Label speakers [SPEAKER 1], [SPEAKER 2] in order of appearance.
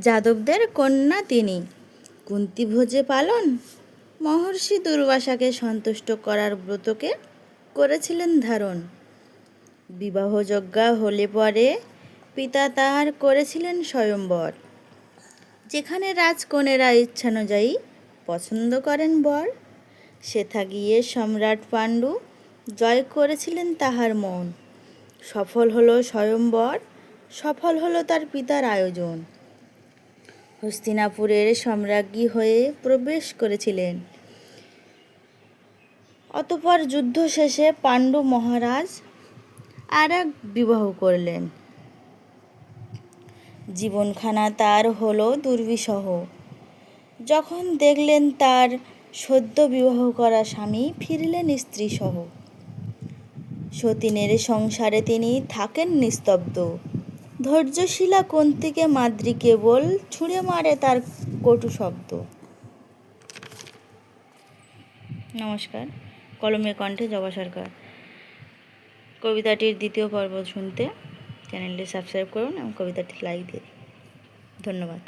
[SPEAKER 1] যাদবদের কন্যা তিনি। কুন্তি ভোজে পালন, মহর্ষি দুর্বাসাকে সন্তুষ্ট করার ব্রতকে করেছিলেন ধারণ। বিবাহযজ্ঞা হলে পরে পিতা তাহার করেছিলেন স্বয়ম্বর। যেখানে রাজকনেরা ইচ্ছানুযায়ী পছন্দ করেন বর, সেথা গিয়ে সম্রাট পাণ্ডু জয় করেছিলেন তাহার মন। সফল হলো স্বয়ম্বর, সফল হলো তার পিতার আয়োজন। হস্তিনাপুরের সম্রাজ্ঞী হয়ে প্রবেশ করেছিলেন। অতপর যুদ্ধ শেষে পাণ্ডু মহারাজ আর এক বিবাহ করলেন। জীবনখানা তার হলো দুর্বিষহ। যখন দেখলেন তার সদ্য বিবাহ করা স্বামী ফিরলেন স্ত্রীসহ। সতীনের সংসারে তিনি থাকেন নিস্তব্ধ। ধৈর্যশীলা থেকে মাদ্রি কেবল ছুঁড়ে মারে তার কটু শব্দ। নমস্কার, কলমের কণ্ঠে জবা সরকার। কবিতাটির দ্বিতীয় পর্ব শুনতে চ্যানেলটি সাবস্ক্রাইব করুন এবং কবিতাটি লাইক দিন। ধন্যবাদ।